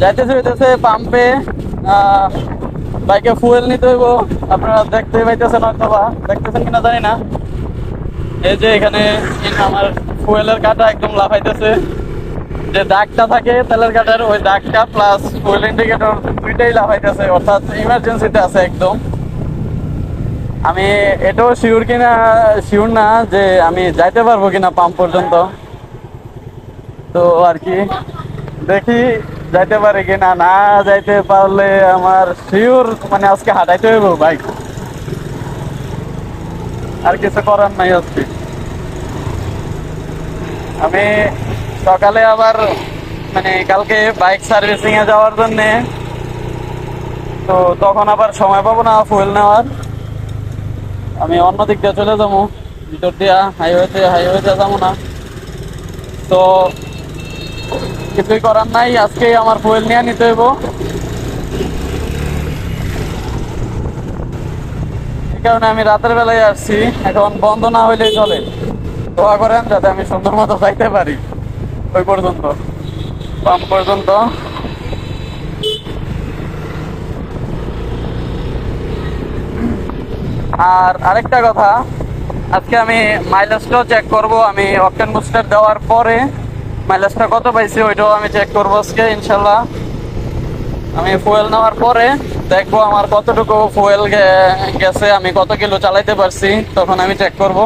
যাইতেছে হইতেছে পাম্পে বাইকে ফুয়েল নিতে হইব। আপনারা দেখতে পাইতেছেন হয়তো বা দেখতেছেন কিনা জানি না। এই যে এখানে আমার ফুয়েলের কাটা একদম লাফাইতেছে। যে দাগটা থাকে, তেলের কাটার, ওই দাগটা প্লাস ফুয়েল ইন্ডিকেটর দুইটাই লাফাইতেছে। অর্থাৎ ইমার্জেন্সিতে আছে একদম। আমি এটাও শিওর কিনা শিওর না যে আমি যাইতে পারব কিনা পাম্প পর্যন্ত। তো আর কি, দেখি যাইতে পারে কিনা না যাইতে পারলে আমার শিওর মানে আজকে হাঁটাইতে হইব বাইক আর কিছু করার নাই আজকে। আমি সকালে আবার মানে কালকে বাইক সার্ভিসিং এ যাওয়ার জন্য, তো তখন আবার সময় পাবো না ফুয়েল নেওয়ার। আমি অন্য দিক দিয়ে চলে যাব, ভিতর দিয়া হাইওয়েতে হাইওয়েতে যাব না। তো কিছুই করার নাই আজকে আমার ফুয়েল নিয়ে নিতে হইব। এই কারণে আমি রাতের বেলায় আসছি, এখন বন্ধ না হইলেই চলে। দোয়া করেন যাতে আমি সুন্দর মতো যাইতে পারি, ওই পর্যন্ত। পাম্প পর্যন্ত। আর আরেকটা কথা, আজকে আমি মাইলেজটাও চেক করব, আমি অকটেন বুস্টার দেওয়ার পরে মাইলেজটা কত পাইছি ওইটাও আমি চেক করব আজকে ইনশাল্লাহ আমি ফুয়েল নেওয়ার পরে দেখব আমার কতটুকু ফুয়েল গেছে, আমি কত কিলো চালাইতে পারছি, তখন আমি চেক করব।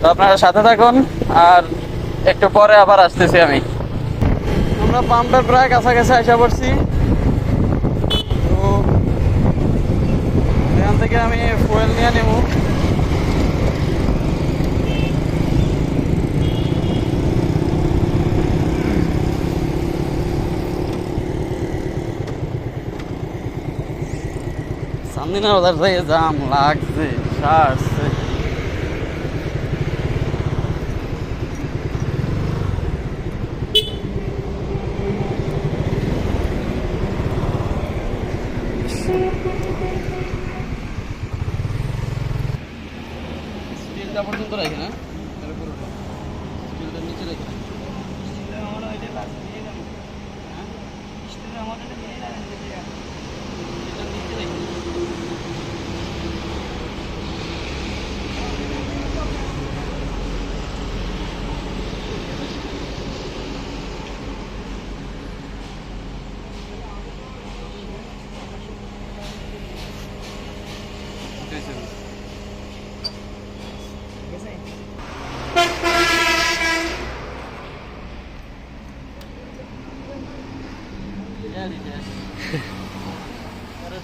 তো আপনারা সাথে থাকুন, আর একটু পরে আবার আসতেছি আমি। আমরা পাম্পের প্রায় কাছাকাছি আসা পড়ছি। তো এখান থেকে আমি ফুয়েল নিয়ে নেব। সামদিনা বাজার থেকে জাম লাগছে সারছে। পর্যন্ত রাখি না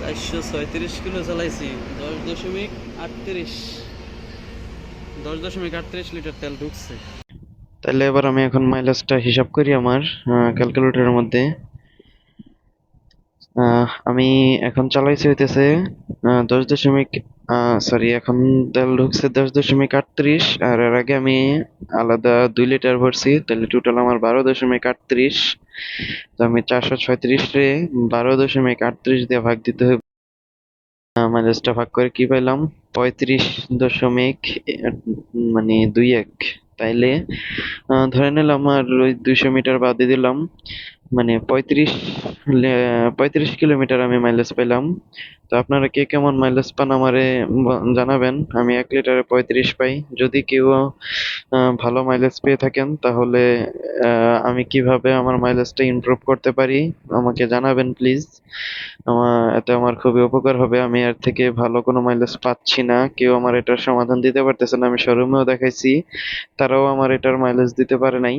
চারশো ছয়ত্রিশ কিলো চালাইছি দশ দশমিক আটত্রিশ। দশ দশমিক আটত্রিশ লিটার তেল ঢুকছে। তাহলে এবার আমি এখন মাইলেজটা হিসাব করি আমার ক্যালকুলেটরের মধ্যে। আমি এখন চালাইছি হইতেছে দশ দশমিক সরি এখন তেল ঢুকছে দশ দশমিক আটত্রিশ, আর এর আগে আমি আলাদা দুই লিটার ভরছি, তাহলে টোটাল আমার বারো দশমিক আটত্রিশ। তো আমি চারশো ছয়ত্রিশ বারো দশমিক আটত্রিশ দিয়ে ভাগ দিতে হবে। মাইলেজটা ভাগ করে কি পেলাম? পঁয়ত্রিশ দশমিক মানে দুই এক। তাইলে ধরে নিলাম আর ওই দুইশো মিটার বাদে দিলাম। মানে পঁয়ত্রিশ পঁয়ত্রিশ কিলোমিটার আমি মাইলেজ পেলাম। তো আপনারা কে কেমন মাইলেজ পান আমারে জানাবেন। আমি এক লিটারে পঁয়ত্রিশ পাই। যদি কেউ ভালো মাইলেজ পেয়ে থাকেন, তাহলে আমি কীভাবে আমার মাইলেজটা ইমপ্রুভ করতে পারি, আমাকে জানাবেন প্লিজ আমার, এতে আমার খুবই উপকার হবে। আমি এর থেকে ভালো কোনো মাইলেজ পাচ্ছি না। কেউ আমার এটার সমাধান দিতে পারতেছে না। আমি শোরুমেও দেখাইছি। তারাও আমার এটার মাইলেজ দিতে পারে নাই।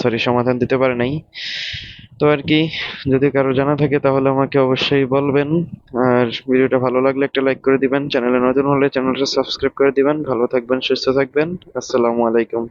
সরি সমাধান দিতে পারে নাই। তো আর কি, যদি কারও জানা থাকে তাহলে আমাকে অবশ্যই বলবেন। আর ভিডিওটা ভালো লাগলে একটা লাইক করে দিবেন। চ্যানেলে নতুন হলে চ্যানেলটা সাবস্ক্রাইব করে দিবেন। ভালো থাকবেন, সুস্থ থাকবেন। আসসালামু আলাইকুম।